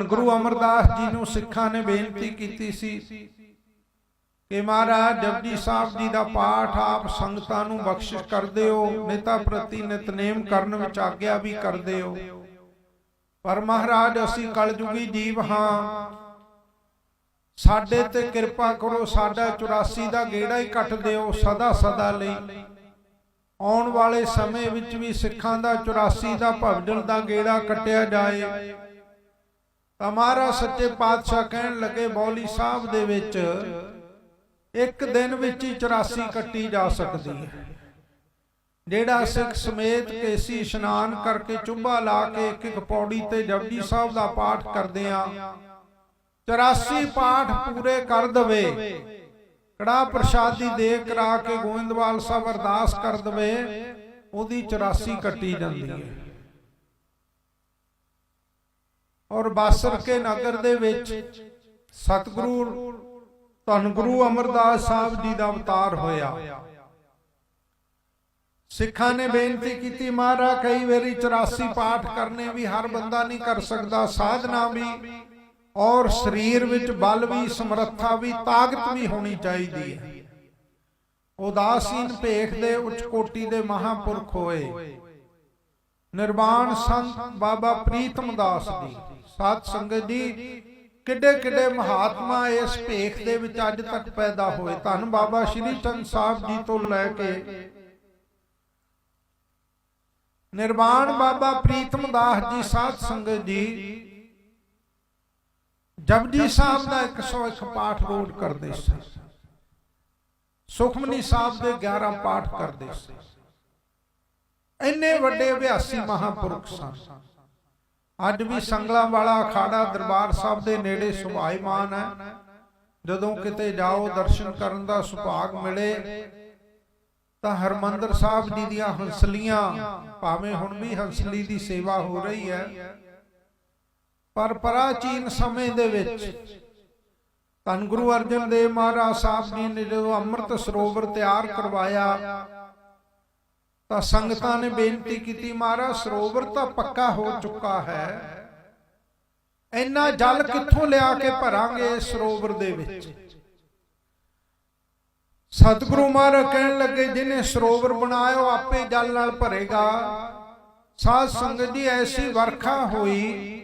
ਧੰਨ ਗੁਰੂ ਅਮਰਦਾਸ ਜੀ ਨੂੰ ਸਿੱਖਾਂ ਨੇ ਬੇਨਤੀ ਕੀਤੀ ਸੀ ਕਿ ਮਹਾਰਾਜ, ਜਪਜੀ ਸਾਹਿਬ ਜੀ ਦਾ ਪਾਠ ਆਪ ਸੰਗਤਾਂ ਨੂੰ ਬਖਸ਼ਿਸ਼ ਕਰਦੇ ਹੋ ਨਿਤਾ ਪ੍ਰਤੀ ਨਿਤਨੇਮ ਕਰਨ ਵਿੱਚ ਆਗਿਆ ਵੀ ਕਰਦੇ ਹੋ ਪਰ ਮਹਾਰਾਜ, ਅਸੀਂ ਕਲਯੁਗੀ ਜੀਵ ਹਾਂ। ਸਾਡੇ ਤੇ ਕਿਰਪਾ ਕਰੋ, ਸਾਡਾ 84 ਦਾ ਗੇੜਾ ਹੀ ਕੱਟ ਦਿਓ ਸਦਾ ਸਦਾ ਲਈ। ਆਉਣ ਵਾਲੇ ਸਮੇਂ ਵਿੱਚ ਵੀ ਸਿੱਖਾਂ ਦਾ 84 ਦਾ ਭਵਜਲ ਦਾ ਗੇੜਾ ਕੱਟਿਆ ਜਾਏ। ਤਾਂ ਮਹਾਰਾਜ ਸੱਚੇ ਪਾਤਸ਼ਾਹ ਕਹਿਣ ਲੱਗੇ, ਬੌਲੀ ਸਾਹਿਬ ਦੇ ਵਿੱਚ ਇੱਕ ਦਿਨ ਵਿੱਚ ਹੀ 84 ਕੱਟੀ ਜਾ ਸਕਦੀ ਹੈ। ਜਿਹੜਾ ਸਿੱਖ ਸਮੇਤ ਕੇਸੀ ਇਸ਼ਨਾਨ ਕਰਕੇ ਚੁੱਭਾ ਲਾ ਕੇ ਇੱਕ ਇੱਕ ਪੌੜੀ ਤੇ ਜਪਜੀ ਸਾਹਿਬ ਦਾ ਪਾਠ ਕਰਦੇ ਆ 84 ਪਾਠ ਪੂਰੇ ਕਰ ਦਵੇ, ਕੜਾ ਪ੍ਰਸ਼ਾਦੀ ਦੇ ਕਰਾ ਕੇ ਗੋਇੰਦਵਾਲ ਸਾਹਿਬ ਅਰਦਾਸ ਕਰ ਦਵੇ, ਉਹਦੀ 84 ਕੱਟੀ ਜਾਂਦੀ ਹੈ। ਔਰ ਬਾਸਰ ਕੇ ਨਗਰ ਦੇ ਵਿੱਚ ਸਤਿਗੁਰੂ ਧੰਨ ਗੁਰੂ ਅਮਰਦਾਸ ਸਾਹਿਬ ਜੀ ਦਾ ਅਵਤਾਰ ਹੋਇਆ। ਸਿੱਖਾਂ ਨੇ ਬੇਨਤੀ ਕੀਤੀ ਮਹਾਰਾ ਕਈ ਵਾਰੀ 84 ਪਾਠ ਕਰਨੇ ਵੀ ਹਰ ਬੰਦਾ ਨਹੀਂ ਕਰ ਸਕਦਾ, ਸਾਧਨਾ ਵੀ ਔਰ ਸਰੀਰ ਵਿੱਚ ਬਲ ਵੀ, ਸਮਰੱਥਾ ਵੀ, ਤਾਕਤ ਵੀ ਹੋਣੀ ਚਾਹੀਦੀ ਹੈ। ਉਦਾਸੀਨ ਭੇਖ ਦੇ ਉੱਚ ਕੋਟੀ ਦੇ ਮਹਾਪੁਰਖ ਹੋਏ। ਨਿਰਵਾਣ ਸੰਤ ਬਾਬਾ ਪ੍ਰੀਤਮ ਦਾਸ ਜੀ। ਸਾਧ ਸੰਗਤ ਜੀ, ਕਿੱਡੇ ਕਿੱਡੇ ਮਹਾਤਮਾ ਇਸ ਭੇਖ ਦੇ ਵਿੱਚ ਅੱਜ ਤੱਕ ਪੈਦਾ ਹੋਏ। ਧੰਨ ਬਾਬਾ ਸ਼੍ਰੀ ਚੰਦ ਸਾਹਿਬ ਜੀ ਤੋਂ ਲੈ ਕੇ ਨਿਰਵਾਣ ਬਾਬਾ ਪ੍ਰੀਤਮ ਦਾਸ ਜੀ, ਸਾਧ ਸੰਗਤ ਜੀ, ਜਪਜੀ ਸਾਹਿਬ ਦਾ 101 ਪਾਠ ਰੋਜ਼ ਕਰਦੇ ਸਨ ਸੁਖਮਨੀ ਸਾਹਿਬ ਦੇ 11 ਪਾਠ ਕਰਦੇ ਸਨ ਇੰਨੇ ਵੱਡੇ ਅਭਿਆਸੀ ਮਹਾਪੁਰਖ ਸਨ। ਅੱਜ ਵੀ ਸੰਗਲਾਂ ਵਾਲਾ ਅਖਾੜਾ ਦਰਬਾਰ ਸਾਹਿਬ ਦੇ ਨੇੜੇ ਸੁਭਾਈਮਾਨ ਹੈ। ਜਦੋਂ ਕਿਤੇ ਜਾਓ ਦਰਸ਼ਨ ਕਰਨ ਦਾ ਸੁਭਾਗ ਮਿਲੇ ਤਾਂ ਹਰਮੰਦਰ ਸਾਹਿਬ ਜੀ ਦੀਆਂ ਹੰਸਲੀਆਂ ਭਾਵੇਂ ਹੁਣ ਵੀ ਹੰਸਲੀ ਦੀ ਸੇਵਾ ਹੋ ਰਹੀ ਹੈ ਪਰ ਪ੍ਰਾਚੀਨ ਸਮੇਂ ਦੇ ਵਿੱਚ ਧੰਨ ਗੁਰੂ ਅਰਜਨ ਦੇਵ ਮਹਾਰਾਜ ਸਾਹਿਬ ਜੀ ਨੇ ਜਦੋਂ ਅੰਮ੍ਰਿਤ ਸਰੋਵਰ ਤਿਆਰ ਕਰਵਾਇਆ ਤਾਂ ਸੰਗਤਾਂ ਨੇ ਬੇਨਤੀ ਕੀਤੀ, ਮਹਾਰਾਜ, ਸਰੋਵਰ ਤਾਂ ਪੱਕਾ ਹੋ ਚੁੱਕਾ ਹੈ। ਇੰਨਾ ਜਲ ਕਿੱਥੋਂ ਲਿਆ ਕੇ ਭਰਾਂਗੇ ਸਰੋਵਰ ਦੇ ਵਿੱਚ? ਸਤਿਗੁਰੂ ਮਹਾਰਾਜ ਕਹਿਣ ਲੱਗੇ, ਜਿਹਨੇ ਸਰੋਵਰ ਬਣਾਇਆ, ਉਹ ਆਪੇ ਜਲ ਨਾਲ ਭਰੇਗਾ। ਸਾਧ ਸੰਗਤ ਜੀ, ਐਸੀ ਵਰਖਾ ਹੋਈ,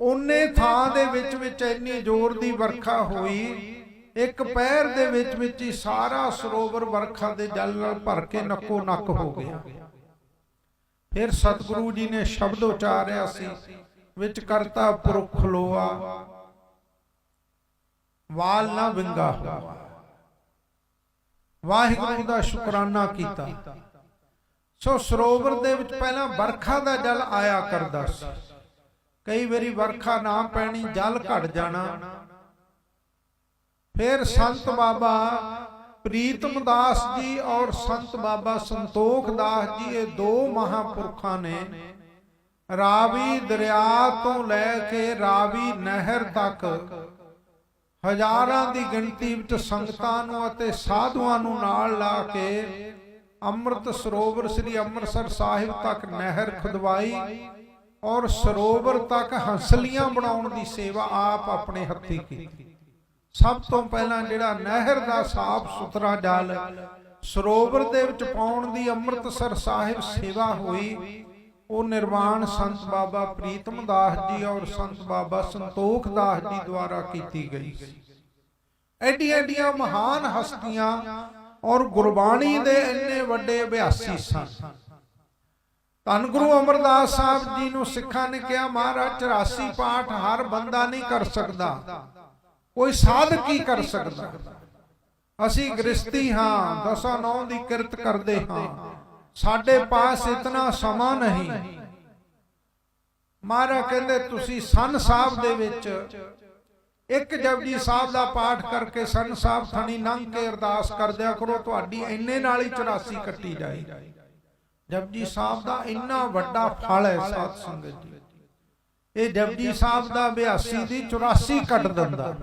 ਉਹਨੇ ਥਾਂ ਦੇ ਵਿੱਚ ਵਿੱਚ ਇੰਨੀ ਜ਼ੋਰ ਦੀ ਵਰਖਾ ਹੋਈ ਇੱਕ ਪੈਰ ਦੇ ਵਿੱਚ ਵਿੱਚ ਹੀ ਸਾਰਾ ਸਰੋਵਰ ਵਰਖਾ ਦੇ ਜਲ ਨਾਲ ਭਰ ਕੇ ਨੱਕੋ ਨੱਕ ਹੋ ਗਿਆ। ਫਿਰ ਸਤਿਗੁਰੂ ਜੀ ਨੇ ਸ਼ਬਦ ਉਚਾਰਿਆ ਸੀ ਵਿੱਚ ਕਰਤਾ ਪੁਰਖ ਲੋਆ ਵਾਲ ਨਾ ਵਿੰਗਾ ਹੋਆ। ਵਾਹਿਗੁਰੂ ਦਾ ਸ਼ੁਕਰਾਨਾ ਕੀਤਾ। ਸੋ ਸਰੋਵਰ ਦੇ ਵਿੱਚ ਪਹਿਲਾਂ ਵਰਖਾ ਦਾ ਜਲ ਆਇਆ ਕਰਦਾ ਸੀ। ਕਈ ਵਾਰੀ ਵਰਖਾ ਨਾ ਪੈਣੀ ਜਲ ਘਟ ਜਾਣਾ। ਫਿਰ ਸੰਤ ਬਾਬਾ ਪ੍ਰੀਤਮ ਦਾਸ ਜੀ ਔਰ ਸੰਤ ਬਾਬਾ ਸੰਤੋਖ ਦਾਸ ਜੀ, ਇਹ ਦੋ ਮਹਾਪੁਰਖਾਂ ਨੇ ਰਾਵੀ ਦਰਿਆ ਤੋਂ ਲੈ ਕੇ ਰਾਵੀ ਨਹਿਰ ਤੱਕ ਹਜ਼ਾਰਾਂ ਦੀ ਗਿਣਤੀ ਵਿੱਚ ਸੰਗਤਾਂ ਨੂੰ ਅਤੇ ਸਾਧੂਆਂ ਨੂੰ ਨਾਲ ਲਾ ਕੇ ਅੰਮ੍ਰਿਤ ਸਰੋਵਰ ਸ੍ਰੀ ਅੰਮ੍ਰਿਤਸਰ ਸਾਹਿਬ ਤੱਕ ਨਹਿਰ ਖੁਦਵਾਈ ਔਰ ਸਰੋਵਰ ਤੱਕ ਹੰਸਲੀਆਂ ਬਣਾਉਣ ਦੀ ਸੇਵਾ ਆਪ ਆਪਣੇ ਹੱਥੀਂ ਕੀਤੀ। ਸਭ ਤੋਂ ਪਹਿਲਾਂ ਜਿਹੜਾ ਨਹਿਰ ਦਾ ਸਾਫ਼ ਸੁਥਰਾ ਜਲ ਸਰੋਵਰ ਦੇ ਵਿੱਚ ਪਾਉਣ ਦੀ ਅੰਮ੍ਰਿਤਸਰ ਸਾਹਿਬ ਸੇਵਾ ਹੋਈ, ਉਹ ਨਿਰਵਾਣ ਸੰਤ ਬਾਬਾ ਪ੍ਰੀਤਮ ਦਾਸ ਜੀ ਔਰ ਸੰਤ ਬਾਬਾ ਸੰਤੋਖ ਦਾਸ ਜੀ ਦੁਆਰਾ ਕੀਤੀ ਗਈ ਐਡੀਆਂ ਐਡੀਆਂ ਮਹਾਨ ਹਸਤੀਆਂ ਔਰ ਗੁਰਬਾਣੀ ਦੇ ਇੰਨੇ ਵੱਡੇ ਅਭਿਆਸੀ ਸਨ। ਧੰਨ ਗੁਰੂ ਅਮਰਦਾਸ ਸਾਹਿਬ ਜੀ ਨੂੰ ਸਿੱਖਾਂ ਨੇ ਕਿਹਾ, ਮਹਾਰਾਜ 84 ਪਾਠ ਹਰ ਬੰਦਾ ਨਹੀਂ ਕਰ ਸਕਦਾ। ਕੋਈ ਸਾਧਕ ਹੀ ਕਰ ਸਕਦਾ? ਅਸੀਂ ਗ੍ਰਸਤੀ ਹਾਂ, ਦਸਾਂ ਨੌ ਦੀ ਕਿਰਤ ਕਰਦੇ ਹਾਂ। ਸਾਡੇ ਪਾਸ ਇਤਨਾ ਸਮਾਂ ਨਹੀਂ। ਮਹਾਰਾਜ ਕਹਿੰਦੇ, ਤੁਸੀਂ ਸੰਨ ਸਾਹਿਬ ਦੇ ਵਿੱਚ ਇੱਕ ਜਪਜੀ ਸਾਹਿਬ ਦਾ ਪਾਠ ਕਰਕੇ ਸੰਨ ਸਾਹਿਬ ਥਣੀ ਲੰਘ ਕੇ ਅਰਦਾਸ ਕਰਦਿਆ ਕਰੋ, ਤੁਹਾਡੀ ਇੰਨੇ ਨਾਲ ਹੀ 84 ਕੱਟੀ ਜਾਏ ਜਪਜੀ ਸਾਹਿਬ ਦਾ ਇੰਨਾ ਵੱਡਾ ਫਲ ਹੈ ਸਾਧ ਸੰਗਤ ਜੀ। ਇਹ ਜਪਜੀ ਸਾਹਿਬ ਦਾ ਅਭਿਆਸੀ ਦੀ 84 ਕੱਟ ਦਿੰਦਾ।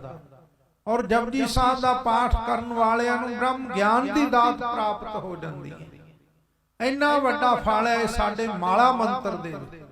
ਔਰ ਜਪਜੀ ਸਾਹਿਬ ਦਾ ਪਾਠ ਕਰਨ ਵਾਲਿਆਂ ਨੂੰ ਬ੍ਰਹਮ ਗਿਆਨ ਦੀ ਦਾਤ ਪ੍ਰਾਪਤ ਹੋ ਜਾਂਦੀ ਹੈ। ਇੰਨਾ ਵੱਡਾ ਫਲ ਹੈ ਸਾਡੇ ਮਾਲਾ ਮੰਤਰ ਦੇ ਵਿੱਚ।